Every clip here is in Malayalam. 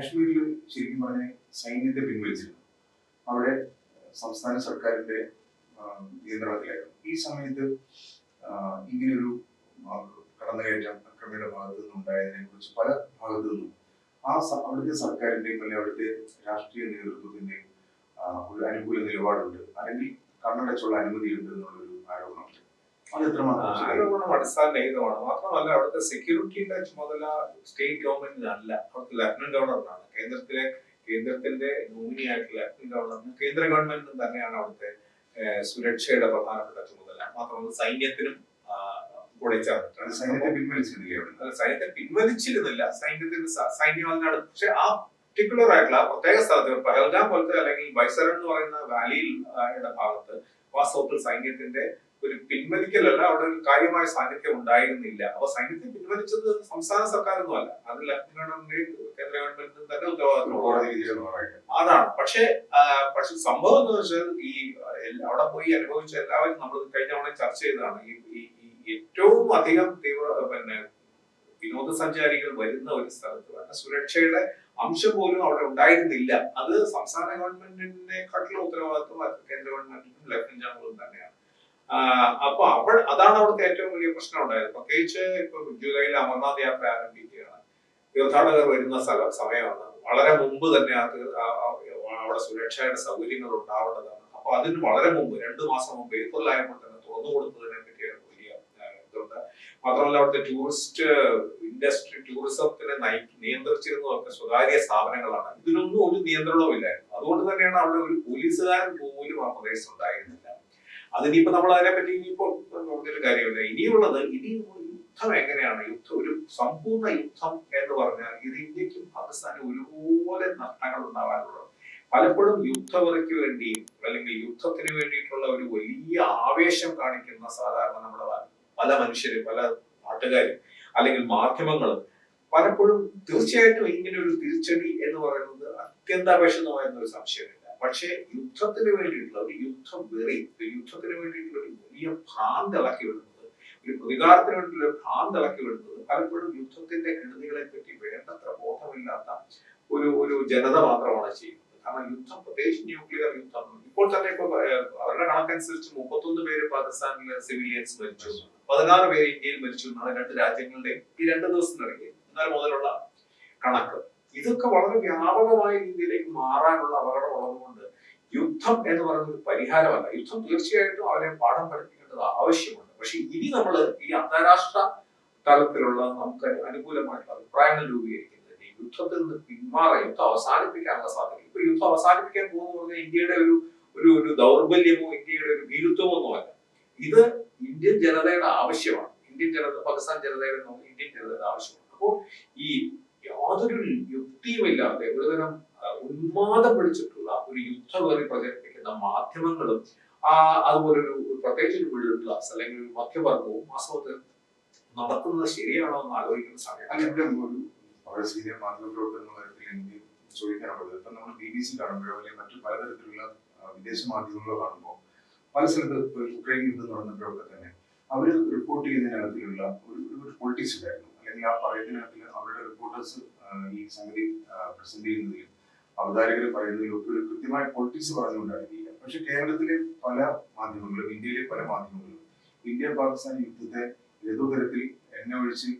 കാശ്മീരിൽ ശരിക്കും പറഞ്ഞാൽ സൈന്യത്തെ പിൻവലിച്ചിരുന്നു. അവിടെ സംസ്ഥാന സർക്കാരിന്റെ നിയന്ത്രണത്തിലായിരുന്നു. ഈ സമയത്ത് ഇങ്ങനെയൊരു കടന്നുകയറ്റം അക്രമിയുടെ ഭാഗത്തു നിന്നുണ്ടായതിനെ കുറിച്ച് പല ഭാഗത്തു നിന്നും ആ അവിടുത്തെ സർക്കാരിന്റെയും അല്ലെങ്കിൽ അവിടുത്തെ രാഷ്ട്രീയ നേതൃത്വത്തിന്റെയും ഒരു അനുകൂല നിലപാടുണ്ട്. അല്ലെങ്കിൽ കണ്ണടച്ചുള്ള അനുമതിയുണ്ട് എന്നുള്ളൊരു ആരോപണമുണ്ട് മാത്രമല്ല അവിടുത്തെ സെക്യൂരിറ്റിയുടെ ചുമതല സ്റ്റേറ്റ് ഗവൺമെന്റിനല്ല അവിടുത്തെ ലഫ്റ്റനന്റ് ഗവർണറിനാണ് കേന്ദ്രത്തിലെ കേന്ദ്രത്തിന്റെ നോമിനി ലഫ്റ്റനന്റ് ഗവർണറിന് കേന്ദ്ര ഗവൺമെന്റിനും തന്നെയാണ് അവിടുത്തെ സുരക്ഷയുടെ പ്രധാനപ്പെട്ട ചുമതല. മാത്രമല്ല സൈന്യത്തിനും കൂടെ ചേർന്നിട്ടാണ്. സൈന്യത്തെ പിൻവലിച്ചിരുന്നില്ല സൈന്യത്തെ പിൻവലിച്ചിരുന്നില്ല. സൈന്യത്തിന്റെ സൈന്യം പക്ഷെ ആ പർട്ടിക്കുലർ ആയിട്ടുള്ള ആ പ്രത്യേക സ്ഥലത്ത് പഹൽഗാം പോലത്തെ അല്ലെങ്കിൽ വൈസറൻ എന്ന് പറയുന്ന വാലിയിൽ ഭാഗത്ത് വാസ്തവത്തിൽ സൈന്യത്തിന്റെ ഒരു പിൻവലിക്കലല്ല അവിടെ ഒരു കാര്യമായ സാന്നിധ്യം ഉണ്ടായിരുന്നില്ല. അപ്പൊ സൈന്യത്തെ പിൻവലിച്ചത് സംസ്ഥാന സർക്കാരൊന്നും അല്ല. അത് ലഫ്റ്റനന്റ് ഗവൺമെന്റ് കേന്ദ്ര ഗവൺമെന്റിന് തന്നെ ഉത്തരവാദിത്വം കോടതി വിധിയുടെ ഭാഗമായിട്ട് അതാണ്. പക്ഷേ പക്ഷെ സംഭവം എന്ന് വെച്ചാൽ ഈ അവിടെ പോയി അനുഭവിച്ച എല്ലാവരും നമ്മൾ കഴിഞ്ഞ തവണ ചർച്ച ചെയ്തതാണ്. ഈ ഏറ്റവും അധികം തീവ്ര പിന്നെ വിനോദസഞ്ചാരികൾ വരുന്ന ഒരു സ്ഥലത്ത് തന്നെ സുരക്ഷയുടെ അംശം പോലും അവിടെ ഉണ്ടായിരുന്നില്ല. അത് സംസ്ഥാന ഗവൺമെന്റിനെക്കാട്ടിലും ഉത്തരവാദിത്വം കേന്ദ്ര ഗവൺമെന്റിനും ലഫ്റ്റനന്റ് ജനറലും തന്നെയാണ്. അപ്പൊ അവൾ അതാണ് അവിടുത്തെ ഏറ്റവും വലിയ പ്രശ്നം ഉണ്ടായത് പ്രത്യേകിച്ച് ഇപ്പൊ ജൂലൈയിൽ അമർനാഥ് യാത്ര ആരംഭിക്കുകയാണ്. തീർത്ഥാടകർ വരുന്ന സ്ഥല സമയമാണ്. വളരെ മുമ്പ് തന്നെ ആ- അവിടെ സുരക്ഷയുടെ സൗകര്യങ്ങൾ ഉണ്ടാവേണ്ടതാണ്. അപ്പൊ അതിന് വളരെ മുമ്പ് രണ്ടു മാസം മുമ്പ് ഏപ്രിലായപ്പോൾ തന്നെ തുറന്നു കൊടുത്തതിനെ പറ്റിയ വലിയ ഇതുണ്ട്. മാത്രമല്ല അവിടുത്തെ ടൂറിസ്റ്റ് ഇൻഡസ്ട്രി ടൂറിസത്തിനെ നയി നിയന്ത്രിച്ചിരുന്നതൊക്കെ സ്വകാര്യ സ്ഥാപനങ്ങളാണ്. ഇതിനൊന്നും ഒരു നിയന്ത്രണവും ഇല്ലായിരുന്നു. അതുകൊണ്ട് തന്നെയാണ് അവിടെ ഒരു പോലീസുകാരൻ പോലും ആ പ്രദേശത്ത് ഉണ്ടായിരുന്നില്ല അതിനിപ്പോ നമ്മൾ അതിനെ പറ്റി ഇനിയിപ്പോ പറഞ്ഞൊരു കാര്യമില്ല ഇനിയുള്ളത് ഇനിയും യുദ്ധം എങ്ങനെയാണ്? യുദ്ധം ഒരു സമ്പൂർണ യുദ്ധം എന്ന് പറഞ്ഞാൽ ഇത് ഇന്ത്യക്കും പാകിസ്ഥാനും ഒരുപോലെ നഷ്ടങ്ങൾ ഉണ്ടാവാനുള്ളത് പലപ്പോഴും യുദ്ധവറയ്ക്ക് വേണ്ടി അല്ലെങ്കിൽ യുദ്ധത്തിന് വേണ്ടിയിട്ടുള്ള ഒരു വലിയ ആവേശം കാണിക്കുന്ന സാധാരണ നമ്മുടെ പല മനുഷ്യരും പല നാട്ടുകാരും അല്ലെങ്കിൽ മാധ്യമങ്ങൾ പലപ്പോഴും തീർച്ചയായിട്ടും ഇങ്ങനെ ഒരു തിരിച്ചടി എന്ന് പറയുന്നത് അത്യന്താപേക്ഷിതമായിരുന്ന ഒരു സംശയമില്ല പക്ഷേ യുദ്ധത്തിന് വേണ്ടിയിട്ടുള്ള ഒരു യുദ്ധ വെറി യുദ്ധത്തിന് വേണ്ടിയിട്ടുള്ള ഒരു വലിയ ഭ്രാന്ത് ഇളക്കി വിടുന്നത് ഒരു പ്രതികാരത്തിന് വേണ്ടിയിട്ടുള്ള ഭ്രാന്ത് ഇളക്കി വിടുന്നത് പലപ്പോഴും യുദ്ധത്തിന്റെ കെടുതികളെ പറ്റി വേണ്ടത്ര ബോധമില്ലാത്ത ഒരു ഒരു ജനത മാത്രമാണ് ചെയ്യുന്നത് കാരണം യുദ്ധം പ്രത്യേകിച്ച് ന്യൂക്ലിയർ യുദ്ധം ഇപ്പോൾ തന്നെ ഇപ്പൊ അവരുടെ കണക്കനുസരിച്ച് മുപ്പത്തൊന്ന് പേര് പാകിസ്ഥാനിലെ സിവിലിയൻസ് മരിച്ചു. പതിനാറ് പേര് ഇന്ത്യയിൽ മരിച്ചു എന്നാണ് രണ്ട് രാജ്യങ്ങളുടെ ഈ രണ്ട് ദിവസത്തിനിടയ്ക്ക് ഇന്നലെ മുതലുള്ള കണക്ക് ഇതൊക്കെ വളരെ വ്യാപകമായ രീതിയിലേക്ക് മാറാനുള്ള അപകടം ഉള്ളതുകൊണ്ട് യുദ്ധം എന്ന് പറയുന്നത് പരിഹാരമല്ല. യുദ്ധം തീർച്ചയായിട്ടും അവരെ പാഠം പഠിപ്പിക്കേണ്ടത് ആവശ്യമുണ്ട്. പക്ഷെ ഇനി നമ്മൾ ഈ അന്താരാഷ്ട്ര തലത്തിലുള്ള നമുക്ക് അനുകൂലമായിട്ടുള്ള അഭിപ്രായങ്ങൾ രൂപീകരിക്കുന്നതിന് യുദ്ധത്തിൽ നിന്ന് പിന്മാറ യുദ്ധം അവസാനിപ്പിക്കാനുള്ള സാധ്യത. ഇപ്പൊ യുദ്ധം അവസാനിപ്പിക്കാൻ പോകുന്ന ഇന്ത്യയുടെ ഒരു ഒരു ഒരു ദൗർബല്യമോ ഇന്ത്യയുടെ ഒരു ഭീരുത്വമോ ഒന്നുമല്ല ഇത് ഇന്ത്യൻ ജനതയുടെ ആവശ്യമാണ്. ഇന്ത്യൻ ജനത പാകിസ്ഥാൻ ജനതയുടെ ഇന്ത്യൻ ജനതയുടെ ആവശ്യമാണ്. അപ്പോൾ ഈ യാതൊരു യുക്തിയുമില്ലാതെ ഒരുതരം തരം ഉന്മാദം പിടിച്ചിട്ടുള്ള ഒരു യുദ്ധമേറി പ്രചരിപ്പിക്കുന്ന മാധ്യമങ്ങളും ആ അതുപോലൊരു പ്രത്യേകിച്ച് ഒരു മിഡിൽ ക്ലാസ് അല്ലെങ്കിൽ ഒരു മധ്യവർഗവും വാസ്തവത്തിൽ നടത്തുന്നത് ശരിയാണോ എന്ന് ആലോചിക്കുന്ന സമയം ഇവിടെ ഒരു വളരെ സീനിയർ മാധ്യമപ്രവർത്തകർ എന്ന തരത്തിൽ എനിക്ക് ചോദിക്കാനുള്ളത് ഇപ്പം നമ്മൾ ബി ബി സി കാണുമ്പോഴോ അല്ലെങ്കിൽ മറ്റു പലതരത്തിലുള്ള വിദേശ മാധ്യമങ്ങളോ കാണുമ്പോൾ പല സ്ഥലത്ത് ഉക്രൈൻ യുദ്ധം നടന്നപ്പോഴൊക്കെ തന്നെ അവർ റിപ്പോർട്ട് ചെയ്യുന്നതിനകത്തിലുള്ള ഒരു ഒരു പൊളിറ്റിക്സ് ഉണ്ടായിരുന്നു അല്ലെങ്കിൽ ആ പറയുന്നതിനകത്തിൽ അവരുടെ റിപ്പോർട്ടേഴ്സ് ഈ സംഗതി പ്രസന്റ് ചെയ്യുന്നതിലും അവതാരകർ പറയുന്നതിലും ഒക്കെ ഒരു കൃത്യമായ പൊളിറ്റിക്സ് പറഞ്ഞുകൊണ്ടായിരിക്കില്ല പക്ഷെ കേരളത്തിലെ പല മാധ്യമങ്ങളും ഇന്ത്യയിലെ പല മാധ്യമങ്ങളും ഇന്ത്യ പാകിസ്ഥാൻ യുദ്ധത്തെ ഏതോ തരത്തിൽ എണ്ണ ഒഴിച്ച്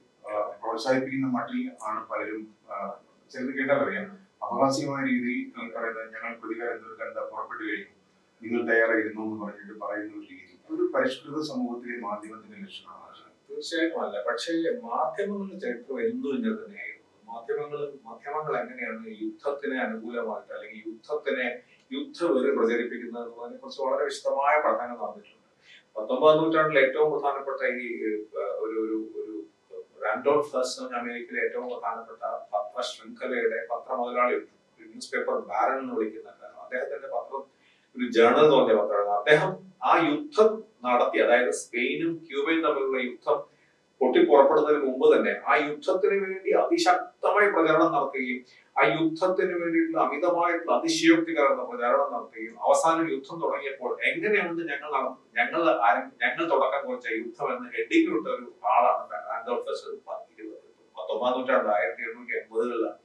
പ്രോത്സാഹിപ്പിക്കുന്ന മട്ടിൽ ആണ് പലരും ചിലത് കേട്ടാൽ അറിയാം അപഹാസ്യമായ രീതിയിൽ പറയുന്നത് പറയുന്ന ഞങ്ങൾ പ്രതികാരം തീർക്കാൻ എന്താ പുറപ്പെട്ടു കഴിഞ്ഞു നിങ്ങൾ തയ്യാറായിരുന്നു എന്ന് പറഞ്ഞിട്ട് പറയുന്ന ഒരു രീതി. ഒരു പരിഷ്കൃത സമൂഹത്തിലെ മാധ്യമത്തിന്റെ ലക്ഷണമാണ്. തീർച്ചയായിട്ടും അല്ല. പക്ഷേ മാധ്യമങ്ങളുടെ ചരിത്രം ഇങ്ങനെ തന്നെയായിരുന്നു മാധ്യമങ്ങൾ മാധ്യമങ്ങൾ എങ്ങനെയാണ് യുദ്ധത്തിന് അനുകൂലമായിട്ട് അല്ലെങ്കിൽ യുദ്ധത്തിനെ യുദ്ധവെറി പ്രചരിപ്പിക്കുന്നത് എന്നതിനെ കുറിച്ച് വളരെ വിശദമായ പഠനങ്ങൾ നടന്നിട്ടുണ്ട്. പത്തൊമ്പതാം നൂറ്റാണ്ടിൽ ഏറ്റവും പ്രധാനപ്പെട്ട ഈ ഒരു ഒരു ഒരു റാൻഡോൾഫ് പറഞ്ഞ അമേരിക്കയിലെ ഏറ്റവും പ്രധാനപ്പെട്ട പത്ര ശൃംഖലയുടെ പത്ര മുതലാളി ന്യൂസ് പേപ്പർ ബാരൻ എന്ന് വിളിക്കുന്ന അദ്ദേഹത്തിന്റെ പത്രം ഒരു ജേണൽ എന്ന് പറഞ്ഞ പത്രമാണ്. അദ്ദേഹം ആ യുദ്ധം നടത്തി അതായത് സ്പെയിനും ക്യൂബയും തമ്മിലുള്ള യുദ്ധം പൊട്ടിപ്പുറപ്പെടുന്നതിന് മുമ്പ് തന്നെ ആ യുദ്ധത്തിന് വേണ്ടി അതിശക്തമായ പ്രചരണം നടത്തുകയും ആ യുദ്ധത്തിന് വേണ്ടിയിട്ടുള്ള അമിതമായിട്ടുള്ള അതിശയോക്തി കലർന്ന പ്രചാരണം നടത്തുകയും അവസാനം യുദ്ധം തുടങ്ങിയപ്പോൾ എങ്ങനെയാണ് ഞങ്ങൾ നടന്നത് ഞങ്ങൾ ഞങ്ങൾ തുടക്കം കുറിച്ച യുദ്ധം എന്ന് ഹെഡിങ് ഇട്ട ഒരു ആളാണ് ഇരുപത് പത്തൊമ്പതാം നൂറ്റാണ്ട് ആയിരത്തി എണ്ണൂറ്റി എൺപതുകളിലാണ്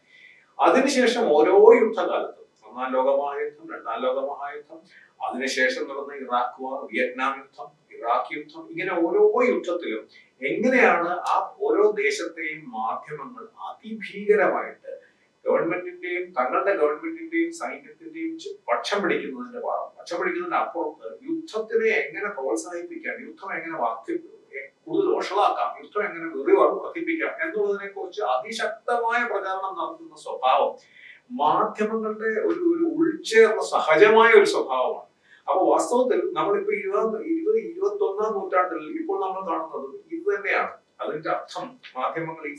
അതിനുശേഷം ഓരോ യുദ്ധകാലത്തും ഒന്നാം ലോകമഹായുദ്ധം രണ്ടാം ലോകമഹായുദ്ധം അതിനുശേഷം നടന്ന ഇറാഖ് വാർ വിയറ്റ്നാം യുദ്ധം ഇറാഖ് യുദ്ധം ഇങ്ങനെ ഓരോ യുദ്ധത്തിലും എങ്ങനെയാണ് ആ ഓരോ ദേശത്തെയും മാധ്യമങ്ങൾ അതിഭീകരമായിട്ട് ഗവൺമെന്റിന്റെയും തങ്ങളുടെ ഗവൺമെന്റിന്റെയും സൈന്യത്തിന്റെയും പക്ഷം പിടിക്കുന്നതിന്റെ ഭാഗം. പക്ഷം പിടിക്കുന്നതിന്റെ അപ്പുറത്ത് യുദ്ധത്തിനെ എങ്ങനെ പ്രോത്സാഹിപ്പിക്കാം യുദ്ധം എങ്ങനെ വർദ്ധി കൂടുതൽ വഷളാക്കാം യുദ്ധം എങ്ങനെ വർദ്ധിപ്പിക്കാം എന്നുള്ളതിനെ കുറിച്ച് അതിശക്തമായ പ്രചാരണം നടത്തുന്ന സ്വഭാവം മാധ്യമങ്ങളുടെ ഒരു ഒരു ഉൾച്ചേർന്ന സഹജമായ ഒരു സ്വഭാവമാണ്. അപ്പൊ വാസ്തവത്തിൽ നമ്മളിപ്പോ ഇരുപത് ഇരുപത് ഇരുപത്തി ഒന്നാം നൂറ്റാണ്ടിൽ ഇപ്പോൾ നമ്മൾ കാണുന്നത് ഇത് തന്നെയാണ്. അതിന്റെ അർത്ഥം മാധ്യമങ്ങൾ ഈ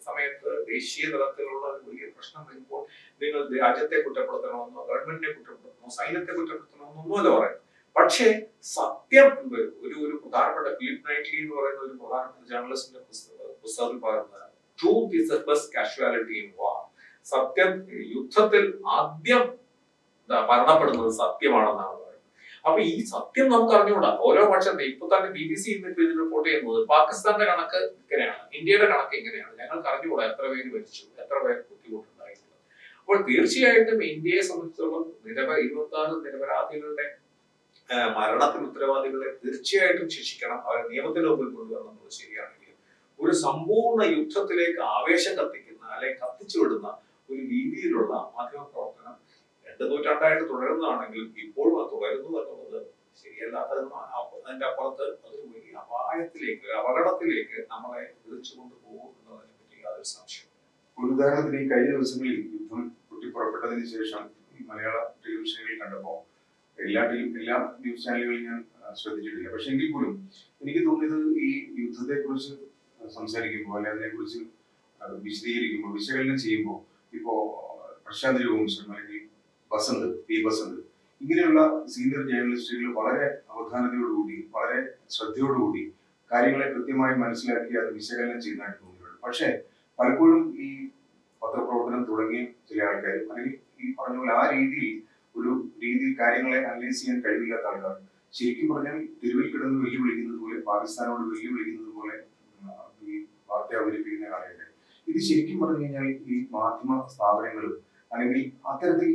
സമയത്ത് ദേശീയ തലത്തിലുള്ള വലിയ പ്രശ്നം വരുമ്പോൾ നിങ്ങൾ രാജ്യത്തെ കുറ്റപ്പെടുത്തണമെന്നോ ഗവൺമെന്റിനെ കുറ്റപ്പെടുത്തണമോ സൈന്യത്തെ കുറ്റപ്പെടുത്തണമെന്നോ ഒന്നുമല്ല പറയുന്നത്. പക്ഷേ സത്യം ഒരു ഒരു പ്രധാനപ്പെട്ട ഫിലിപ്പ് നൈറ്റ്ലി എന്ന് പറയുന്ന ഒരു പ്രധാനപ്പെട്ട ജേർണലിസ്റ്റിന്റെ പുസ്തക- പുസ്തകത്തിൽ പറയുന്നത് truth is best casualty in war സത്യം യുദ്ധത്തിൽ ആദ്യം മരണപ്പെടുന്നത് സത്യമാണെന്നാണ്. അപ്പൊ ഈ സത്യം നമുക്ക് അറിഞ്ഞുകൂടാ. ഓരോ പക്ഷത്തെ ഇപ്പൊ തന്നെ ബി ബി സി ഇന്നിപ്പോ ഇതിൽ റിപ്പോർട്ട് ചെയ്യുന്നത് പാകിസ്ഥാന്റെ കണക്ക് ഇങ്ങനെയാണ്. ഇന്ത്യയുടെ കണക്ക് എങ്ങനെയാണ് ഞങ്ങൾക്ക് അറിഞ്ഞുകൂടാ എത്ര പേര് മരിച്ചു എത്ര പേർ ബുദ്ധിമുട്ടുണ്ടായിട്ടുണ്ട് അപ്പോൾ തീർച്ചയായിട്ടും ഇന്ത്യയെ സംബന്ധിച്ചിടത്തോളം നിരവ ഇരുപത്തി ആറ് നിരപരാധികളുടെ മരണത്തിന് ഉത്തരവാദികളെ തീർച്ചയായിട്ടും ശിക്ഷിക്കണം. അവരെ നിയമത്തിന്റെ മുമ്പിൽ കൊണ്ടുവരണം എന്നുള്ളത് ശരിയാണെങ്കിൽ ഒരു സമ്പൂർണ യുദ്ധത്തിലേക്ക് ആവേശം കത്തിക്കുന്ന അല്ലെങ്കിൽ കത്തിച്ചു വിടുന്ന ഒരു രീതിയിലുള്ള മാധ്യമ പ്രവർത്തനം രണ്ട് നൂറ്റാണ്ടായിട്ട് തുടരുന്നതാണെങ്കിലും ഇപ്പോഴും അത് തുടരുന്നു എന്നുള്ളത് ശരിയല്ലാത്തതെന്ന് അപ്പ- അതിന്റെ അപ്പുറത്ത് അതൊരു വലിയ അപായത്തിലേക്ക് അപകടത്തിലേക്ക് നമ്മളെ വിളിച്ചു പോകും എന്നതിനെ പറ്റി യാതൊരു സംശയവും ഒരു ഉദാഹരണത്തിന് ഈ കഴിഞ്ഞ ദിവസങ്ങളിൽ യുദ്ധം പൊട്ടിപ്പുറപ്പെട്ടതിന് ശേഷം മലയാള ടെലിവിഷനിൽ കണ്ടപ്പോൾ എല്ലാ എല്ലാ ന്യൂസ് ചാനലുകളും ഞാൻ ശ്രദ്ധിച്ചിട്ടില്ല. പക്ഷെ എങ്കിൽ പോലും എനിക്ക് തോന്നിയത് ഈ യുദ്ധത്തെ കുറിച്ച് സംസാരിക്കുമ്പോൾ അല്ലെ അതിനെ കുറിച്ച് വിശദീകരിക്കുമ്പോൾ വിശകലനം ചെയ്യുമ്പോൾ പ്രശാന്തി രഘുവംശം അല്ലെങ്കിൽ ബസന്ത് പി ബസന്ത് ഇങ്ങനെയുള്ള സീനിയർ ജേർണലിസ്റ്റുകൾ വളരെ അവധാനതയോടുകൂടി വളരെ ശ്രദ്ധയോടുകൂടി കാര്യങ്ങളെ കൃത്യമായി മനസ്സിലാക്കി അത് വിശകലനം ചെയ്യുന്നതായിട്ട് തോന്നിയിട്ടുണ്ട്. പക്ഷേ പലപ്പോഴും ഈ പത്രപ്രവർത്തനം തുടങ്ങിയ ചില ആൾക്കാർ അല്ലെങ്കിൽ ഈ പറഞ്ഞ പോലെ ആ രീതിയിൽ ഒരു രീതിയിൽ കാര്യങ്ങളെ അനലൈസ് ചെയ്യാൻ കഴിവില്ലാത്ത ആൾക്കാർ ശരിക്കും പറഞ്ഞാൽ തെരുവിൽ കിടന്ന് വെല്ലുവിളിക്കുന്നത് പോലെ പാകിസ്ഥാനോട് വെല്ലുവിളിക്കുന്നത് പോലെ ഈ വാർത്ത അവതരിപ്പിക്കുന്ന കാലഘട്ടം ഇത് ശരിക്കും പറഞ്ഞു കഴിഞ്ഞാൽ ഈ മാധ്യമ സ്ഥാപനങ്ങൾ അല്ലെങ്കിൽ അത്തരത്തിൽ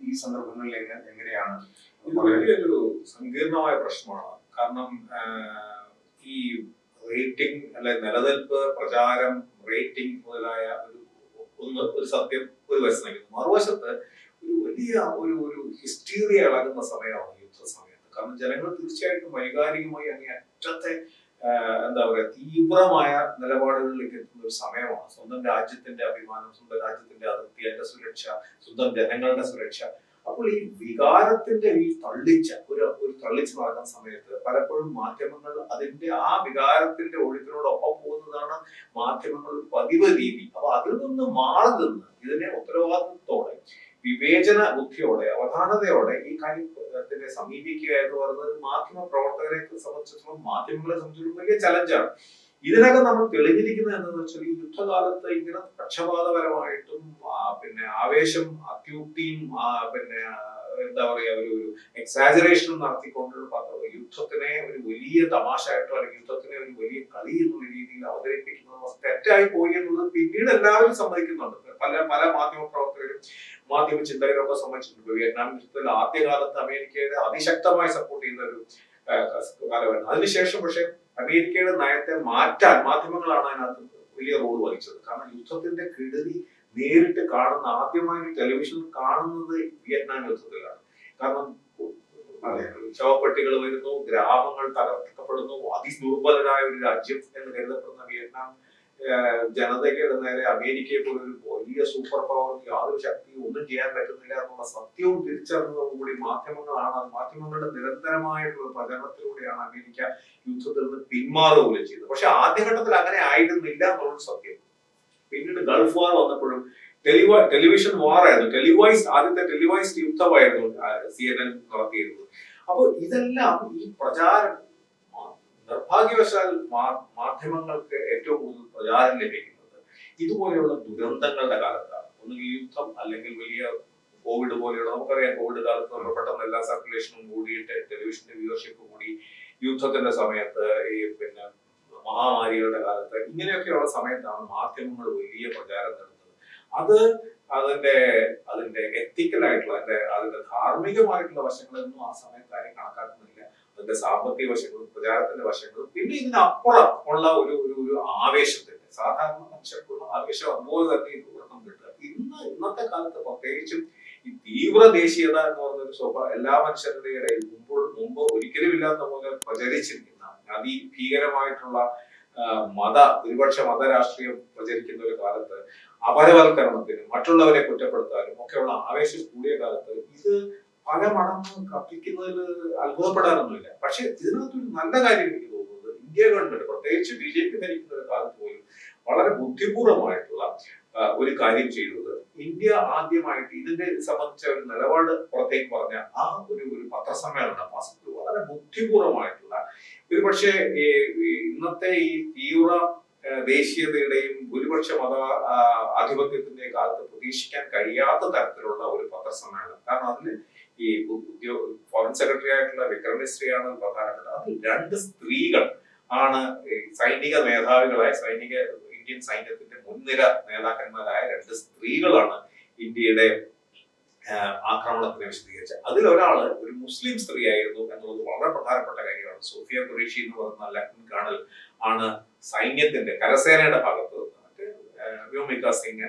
ഈ സന്ദർഭങ്ങളിൽ എങ്ങനെ എങ്ങനെയാണ് വലിയൊരു സങ്കീർണമായ പ്രശ്നമാണ്. കാരണം ഈ റേറ്റിംഗ് അല്ലെ നിലനിൽപ്പ് പ്രചാരം റേറ്റിംഗ് മുതലായ ഒരു ഒന്ന് ഒരു സത്യം ഒരു വശം നയിക്കുന്നു മറുവശത്ത് ഒരു വലിയ ഒരു ഒരു ഹിസ്റ്റീറിയ ഇളകുന്ന സമയമാണ് യുദ്ധ സമയത്ത് കാരണം ജനങ്ങൾ തീർച്ചയായിട്ടും വൈകാരികമായി അങ്ങേ അറ്റത്തെ എന്താ പറയാ തീവ്രമായ നിലപാടുകളിലേക്ക് എത്തുന്ന ഒരു സമയമാണ്. സ്വന്തം രാജ്യത്തിന്റെ അഭിമാനം സ്വന്തം രാജ്യത്തിന്റെ അതിർത്തി അതിന്റെ സുരക്ഷ സ്വന്തം ജനങ്ങളുടെ സുരക്ഷ. അപ്പോൾ ഈ വികാരത്തിന്റെ ഈ തള്ളിച്ച ഒരു ഒരു തള്ളിച്ച നടക്കുന്ന സമയത്ത് പലപ്പോഴും മാധ്യമങ്ങൾ അതിന്റെ ആ വികാരത്തിന്റെ ഒഴുക്കിനോടൊപ്പം പോകുന്നതാണ് മാധ്യമങ്ങളുടെ പതിവ് രീതി. അപ്പൊ അതിൽ നിന്ന് മാറി നിന്ന് ഇതിനെ ഉത്തരവാദിത്വത്തോടെ വിവേചന ബുദ്ധിയോടെ അവധാനതയോടെ ഈ കാര്യത്തിനെ സമീപിക്കുക എന്ന് പറയുന്നത് മാധ്യമ പ്രവർത്തകരെ സംബന്ധിച്ചിടത്തോളം മാധ്യമങ്ങളെ സംബന്ധിച്ചിടത്തോളം വലിയ ചലഞ്ചാണ്. ഇതിനകം നമ്മൾ തെളിഞ്ഞിരിക്കുന്നത് എന്താണെന്ന് വെച്ചാൽ ഈ യുദ്ധകാലത്ത് ഇങ്ങനെ പക്ഷപാതപരമായിട്ടും പിന്നെ ആവേശം അത്യുക്തിയും പിന്നെ എന്താ പറയുക ഒരു ഒരു എക്സാജറേഷനും നടത്തിക്കൊണ്ടുള്ള പത്ര- യുദ്ധത്തിനെ ഒരു വലിയ തമാശയായിട്ടോ അല്ലെങ്കിൽ യുദ്ധത്തിനെ ഒരു വലിയ കളി എന്നുള്ള രീതിയിൽ അവതരിപ്പിക്കുന്നത് തെറ്റായി പോയി എന്നുള്ളത് പിന്നീട് എല്ലാവരും സമ്മതിക്കുന്നുണ്ട്. പല പല മാധ്യമ പ്രവർത്തകരും മാധ്യമ ചിന്തകരും ഒക്കെ സമ്മതിച്ചിട്ടുണ്ട് വിയറ്റ്നാം യുദ്ധത്തിൽ ആദ്യകാലത്ത് അമേരിക്കയുടെ അതിശക്തമായി സപ്പോർട്ട് ചെയ്യുന്ന ഒരു കാലമായിരുന്നു അതിനുശേഷം പക്ഷേ അമേരിക്കയുടെ നയത്തെ മാറ്റാൻ മാധ്യമങ്ങളാണ് അതിനകത്ത് വലിയ റോൾ വഹിച്ചത്. കാരണം യുദ്ധത്തിന്റെ കെടുതി നേരിട്ട് കാണുന്ന ആദ്യമായി ടെലിവിഷൻ കാണുന്നത് വിയറ്റ്നാം യുദ്ധത്തിലാണ്. കാരണം. ശവപ്പെട്ടികൾ വരുന്നു ഗ്രാമങ്ങൾ തകർക്കപ്പെടുന്നു അതിദുർബലരായ ഒരു രാജ്യം എന്ന് കരുതപ്പെടുന്ന വിയറ്റ്നാം ജനതയുടെ നേരെ അമേരിക്കയെ പോലെ ഒരു വലിയ സൂപ്പർ പവർ യാതൊരു ശക്തിയും ഒന്നും ചെയ്യാൻ പറ്റുന്നില്ല എന്നുള്ള സത്യവും തിരിച്ചറിഞ്ഞതോടുകൂടി മാധ്യമങ്ങളാണ്. മാധ്യമങ്ങളുടെ നിരന്തരമായിട്ടുള്ള പ്രചരണത്തിലൂടെയാണ് അമേരിക്ക യുദ്ധത്തിൽ നിന്ന് പിന്മാറുക പോലും ചെയ്തത്. പക്ഷെ ആദ്യഘട്ടത്തിൽ അങ്ങനെ ആയിരുന്നില്ല എന്നുള്ളത് സത്യം. പിന്നീട് ഗൾഫ് വാർ വന്നപ്പോഴും ടെലിവ ടെലിവിഷൻ വാർ ആയിരുന്നു. ടെലിവൈസ് ആദ്യത്തെ ടെലിവൈസ്ഡ് യുദ്ധമായിരുന്നു സി എൻ എൻ നടത്തിയിരുന്നത്. അപ്പോൾ ഇതെല്ലാം ഈ പ്രചാരം മാ- നിർഭാഗ്യവശാൽ മാധ്യമങ്ങൾക്ക് ഏറ്റവും കൂടുതൽ പ്രചാരം ലഭിക്കുന്നത് ഇതുപോലെയുള്ള ദുരന്തങ്ങളുടെ കാലത്താണ്. ഒന്നുകിൽ യുദ്ധം അല്ലെങ്കിൽ വലിയ കോവിഡ് പോലെയുള്ള നമുക്കറിയാം കോവിഡ് കാലത്ത് നമ്മൾ പെട്ടെന്ന് എല്ലാ സർക്കുലേഷനും കൂടിയിട്ട് ടെലിവിഷന്റെ വ്യൂവർഷിപ്പ് കൂടി യുദ്ധത്തിന്റെ സമയത്ത് ഈ പിന്നെ മഹാമാരികളുടെ കാലത്ത് ഇങ്ങനെയൊക്കെയുള്ള സമയത്താണ് മാധ്യമങ്ങൾ വലിയ പ്രചാരം നടത്തുന്നത് അത് അതിന്റെ അതിന്റെ എത്തിക്കലായിട്ടുള്ള അതിന്റെ അതിന്റെ ധാർമ്മികമായിട്ടുള്ള വശങ്ങളൊന്നും ആ സമയത്ത് ആരും കണക്കാക്കുന്നില്ല അതിന്റെ സാമ്പത്തിക വശങ്ങളും പ്രചാരത്തിന്റെ വശങ്ങളും പിന്നെ ഇതിനപ്പുറം ഉള്ള ഒരു ഒരു ഒരു ആവേശത്തിന്റെ സാധാരണ മനുഷ്യർക്കുള്ള ആവേശം അതുപോലെ തന്നെ ഇത് ഉറക്കം കിട്ടുക ഇന്ന് ഇന്നത്തെ കാലത്ത് പ്രത്യേകിച്ചും ഈ തീവ്ര ദേശീയത എന്ന് പറയുന്ന ഒരു സ്വഭാവം എല്ലാ മനുഷ്യരുടെ ഇടയിൽ മുമ്പ് മുമ്പ് ഒരിക്കലും ഇല്ലാത്ത പോലെ പ്രചരിച്ചിരിക്കുന്ന അതിഭീകരമായിട്ടുള്ള മത ഒരുപക്ഷെ മത രാഷ്ട്രീയം പ്രചരിക്കുന്ന ഒരു കാലത്ത് അപരവൽക്കരണത്തിനും മറ്റുള്ളവരെ കുറ്റപ്പെടുത്താനും ഒക്കെയുള്ള ആവേശം കൂടിയ കാലത്ത് ഇത് പല മടങ്ങ് കത്തിക്കുന്നതിൽ അത്ഭുതപ്പെടാനൊന്നുമില്ല പക്ഷെ ഇതിനകത്തൊരു നല്ല കാര്യം എനിക്ക് തോന്നുന്നത് ഇന്ത്യ ഗവൺമെന്റ് പ്രത്യേകിച്ച് ബി ജെ പി ഭരിക്കുന്ന ഒരു കാലത്ത് പോലും വളരെ ബുദ്ധിപൂർവമായിട്ടുള്ള ഒരു കാര്യം ചെയ്തത് ഇന്ത്യ ആദ്യമായിട്ട് ഇതിന്റെ സംബന്ധിച്ച ഒരു നിലപാട് പുറത്തേക്ക് പറഞ്ഞ ആ ഒരു ഒരു പത്രസമ്മേളനം മാസത്തിൽ വളരെ ബുദ്ധിപൂർവമായിട്ടുള്ള ഒരു പക്ഷേ ഇന്നത്തെ ഈ തീവ്ര ദേശീയതയുടെയും ഭൂരിപക്ഷ മത ആധിപത്യത്തിന്റെയും കാലത്ത് പ്രതീക്ഷിക്കാൻ കഴിയാത്ത തരത്തിലുള്ള ഒരു പത്രസമ്മേളനം. കാരണം അതിൽ ഈ ഉദ്യോഗ ഫോറിൻ സെക്രട്ടറി ആയിട്ടുള്ള വിക്രമശ്രീയാണ് പ്രധാനപ്പെട്ട അതിൽ രണ്ട് സ്ത്രീകൾ ആണ് സൈനിക മേധാവികളായ സൈനിക ഇന്ത്യൻ സൈന്യത്തിന്റെ മുൻനിര നേതാക്കന്മാരായ രണ്ട് സ്ത്രീകളാണ് ഇന്ത്യയുടെ ആക്രമണത്തിനെ വിശദീകരിച്ചത്. അതിൽ ഒരാൾ ഒരു മുസ്ലിം സ്ത്രീ ആയിരുന്നു എന്നുള്ളത് വളരെ പ്രധാനപ്പെട്ട കാര്യമാണ്. സോഫിയ ഖുറേഷി എന്ന് പറയുന്ന ലഫ്റ്റനന്റ് കേണൽ ആണ് സൈന്യത്തിന്റെ കരസേനയുടെ ഭാഗത്ത് വ്യോമിക സിംഗ്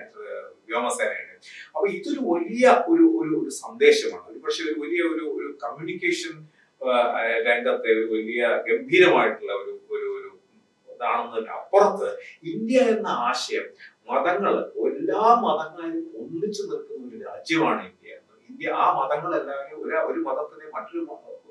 വ്യോമസേനയുടെ. അപ്പൊ ഇതൊരു വലിയ ഒരു ഒരു ഒരു സന്ദേശമാണ്. ഒരു പക്ഷെ ഒരു വലിയ ഒരു ഒരു കമ്മ്യൂണിക്കേഷൻ രംഗത്തെ ഒരു വലിയ ഗംഭീരമായിട്ടുള്ള ഒരു ഒരു ഒരു ഇതാണെന്നതിന് അപ്പുറത്ത് ഇന്ത്യ എന്ന ആശയം മതങ്ങൾ എല്ലാ മതങ്ങളിലും ഒന്നിച്ചു നിൽക്കുന്ന ഒരു രാജ്യമാണ് ഇന്ത്യ ഇന്ത്യ ആ മതങ്ങളെല്ലാവരും ഒരു ഒരു മതത്തിനെ മറ്റൊരു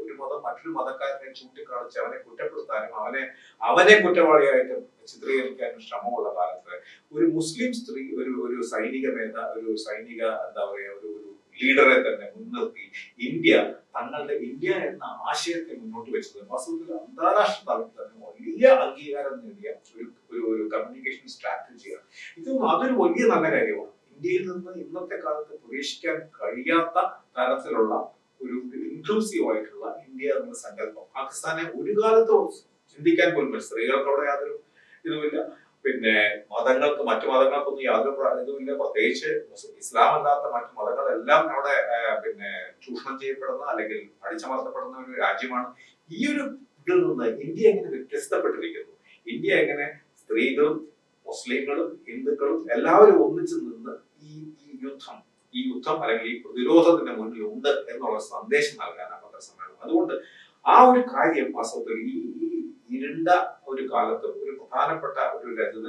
ഒരു മതം മറ്റൊരു മതക്കാരനെ ചൂണ്ടിക്കാണിച്ച് അവനെ കുറ്റപ്പെടുത്താനും അവനെ അവനെ കുറ്റവാളിയായിട്ട് ചിത്രീകരിക്കാനും ശ്രമമുള്ള കാലത്ത് ഒരു മുസ്ലിം സ്ത്രീ ഒരു ഒരു സൈനിക നേതാ ഒരു സൈനിക എന്താ പറയാ ഒരു ഒരു ലീഡറെ തന്നെ മുൻനിർത്തി ഇന്ത്യ തങ്ങളുടെ ഇന്ത്യ എന്ന ആശയത്തെ മുന്നോട്ട് വെച്ചത്. വാസ്തവത്തിൽ അന്താരാഷ്ട്ര തലത്തിൽ തന്നെ വലിയ അംഗീകാരം നേടിയ ഒരു ഒരു കമ്മ്യൂണിക്കേഷൻ സ്ട്രാറ്റജിയാണ് ഇത് അതൊരു വലിയ നല്ല കാര്യമാണ്. ഇന്ത്യയിൽ നിന്ന് ഇന്നത്തെ കാലത്ത് പ്രതീക്ഷിക്കാൻ കഴിയാത്ത തരത്തിലുള്ള ഒരു ഇൻക്ലൂസീവ് ആയിട്ടുള്ള ഇന്ത്യ എന്ന സങ്കല്പം. പാകിസ്ഥാനെ ഒരു കാലത്ത് ചിന്തിക്കാൻ പോലും സ്ത്രീകൾക്ക് അവിടെ യാതൊരു ഇതുമില്ല. പിന്നെ മതങ്ങൾക്ക് മറ്റു മതങ്ങൾക്കൊന്നും യാതൊരു ഇതുമില്ല. പ്രത്യേകിച്ച് ഇസ്ലാം അല്ലാത്ത മറ്റു മതങ്ങളെല്ലാം അവിടെ പിന്നെ ചൂഷണം ചെയ്യപ്പെടുന്ന അല്ലെങ്കിൽ അടിച്ചമർത്തപ്പെടുന്ന ഒരു രാജ്യമാണ്. ഈ ഒരു ഇതിൽ നിന്ന് ഇന്ത്യ എങ്ങനെ വ്യത്യസ്തപ്പെട്ടിരിക്കുന്നു? ഇന്ത്യ എങ്ങനെ സ്ത്രീകളും മുസ്ലിങ്ങളും ഹിന്ദുക്കളും എല്ലാവരും ഒന്നിച്ചു നിന്ന് യുദ്ധം ഈ യുദ്ധം അല്ലെങ്കിൽ ഈ പ്രതിരോധത്തിന്റെ മുന്നിൽ ഉണ്ട് എന്നുള്ള സന്ദേശം നൽകാനാണ് പത്രസമ്മേളനം. അതുകൊണ്ട് ആ ഒരു കാര്യം വാസ്തവത്തിൽ ഈ ഇരുണ്ട ഒരു കാലത്ത് ഒരു പ്രധാനപ്പെട്ട ഒരു രചന